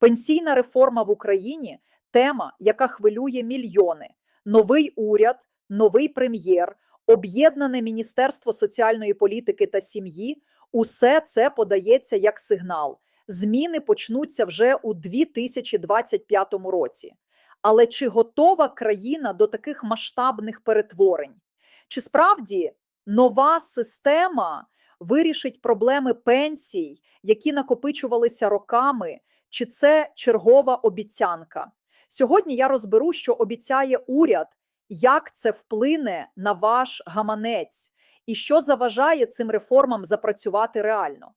Пенсійна реформа в Україні тема, яка хвилює мільйони. Новий уряд, новий прем'єр, об'єднане Міністерство соціальної політики та сім'ї. Усе це подається як сигнал. Зміни почнуться вже у 2025 році. Але чи готова країна до таких масштабних перетворень? Чи справді нова система вирішить проблеми пенсій, які накопичувалися роками, чи це чергова обіцянка? Сьогодні я розберу, що обіцяє уряд, як це вплине на ваш гаманець, і що заважає цим реформам запрацювати реально.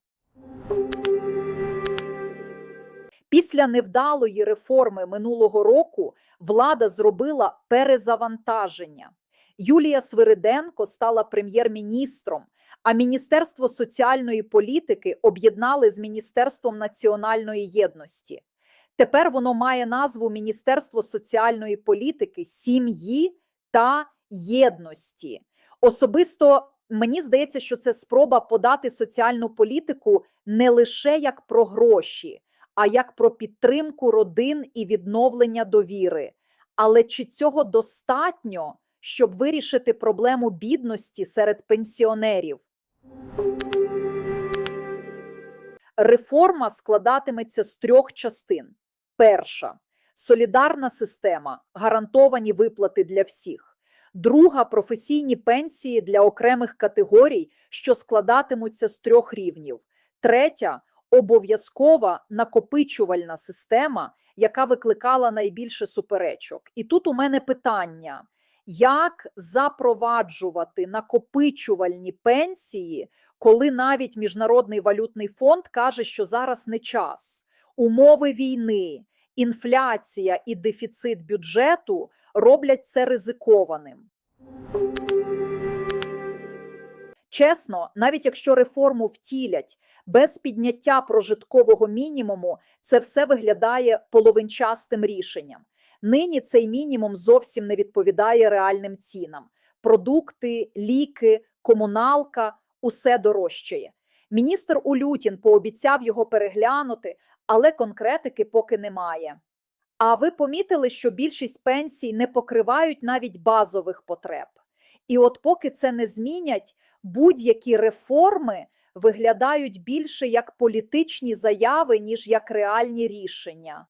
Після невдалої реформи минулого року влада зробила перезавантаження. Юлія Свириденко стала прем'єр-міністром, а Міністерство соціальної політики об'єднали з Міністерством національної єдності. Тепер воно має назву Міністерство соціальної політики, сім'ї та єдності. Особисто мені здається, що це спроба подати соціальну політику не лише як про гроші, а як про підтримку родин і відновлення довіри. Але чи цього достатньо, щоб вирішити проблему бідності серед пенсіонерів? Реформа складатиметься з трьох частин. Перша солідарна система, гарантовані виплати для всіх. Друга професійні пенсії для окремих категорій, що складатимуться з трьох рівнів. Третя обов'язкова накопичувальна система, яка викликала найбільше суперечок. І тут у мене питання: як запроваджувати накопичувальні пенсії, коли навіть Міжнародний валютний фонд каже, що зараз не час, умови війни, інфляція і дефіцит бюджету роблять це ризикованим. Чесно, навіть якщо реформу втілять без підняття прожиткового мінімуму, це все виглядає половинчастим рішенням. Нині цей мінімум зовсім не відповідає реальним цінам. Продукти, ліки, комуналка усе дорожчає. Міністр Улютін пообіцяв його переглянути, але конкретики поки немає. А ви помітили, що більшість пенсій не покривають навіть базових потреб. І от поки це не змінять, будь-які реформи виглядають більше як політичні заяви, ніж як реальні рішення.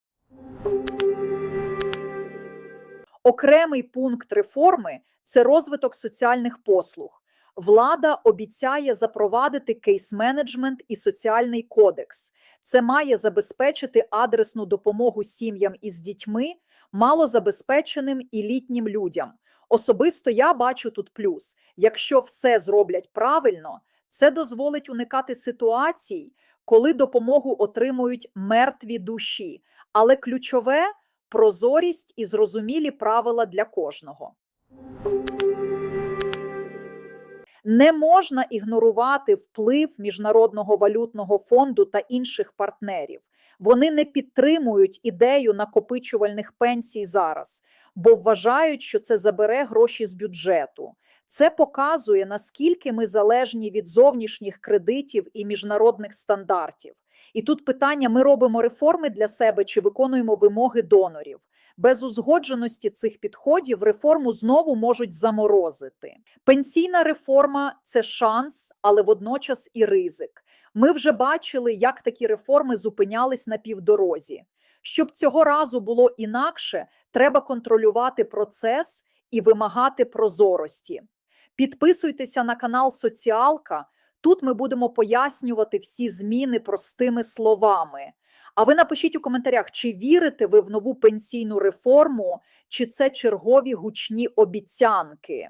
Окремий пункт реформи це розвиток соціальних послуг. Влада обіцяє запровадити кейс-менеджмент і соціальний кодекс. Це має забезпечити адресну допомогу сім'ям із дітьми, малозабезпеченим і літнім людям. Особисто я бачу тут плюс: якщо все зроблять правильно, це дозволить уникати ситуацій, коли допомогу отримують мертві душі. Але ключове прозорість і зрозумілі правила для кожного. Не можна ігнорувати вплив Міжнародного валютного фонду та інших партнерів. Вони не підтримують ідею накопичувальних пенсій зараз, бо вважають, що це забере гроші з бюджету. Це показує, наскільки ми залежні від зовнішніх кредитів і міжнародних стандартів. І тут питання: ми робимо реформи для себе чи виконуємо вимоги донорів. Без узгодженості цих підходів реформу знову можуть заморозити. Пенсійна реформа це шанс, але водночас і ризик. Ми вже бачили, як такі реформи зупинялись на півдорозі. Щоб цього разу було інакше, треба контролювати процес і вимагати прозорості. Підписуйтеся на канал Соціалка. Тут ми будемо пояснювати всі зміни простими словами. А ви напишіть у коментарях, чи вірите ви в нову пенсійну реформу, чи це чергові гучні обіцянки.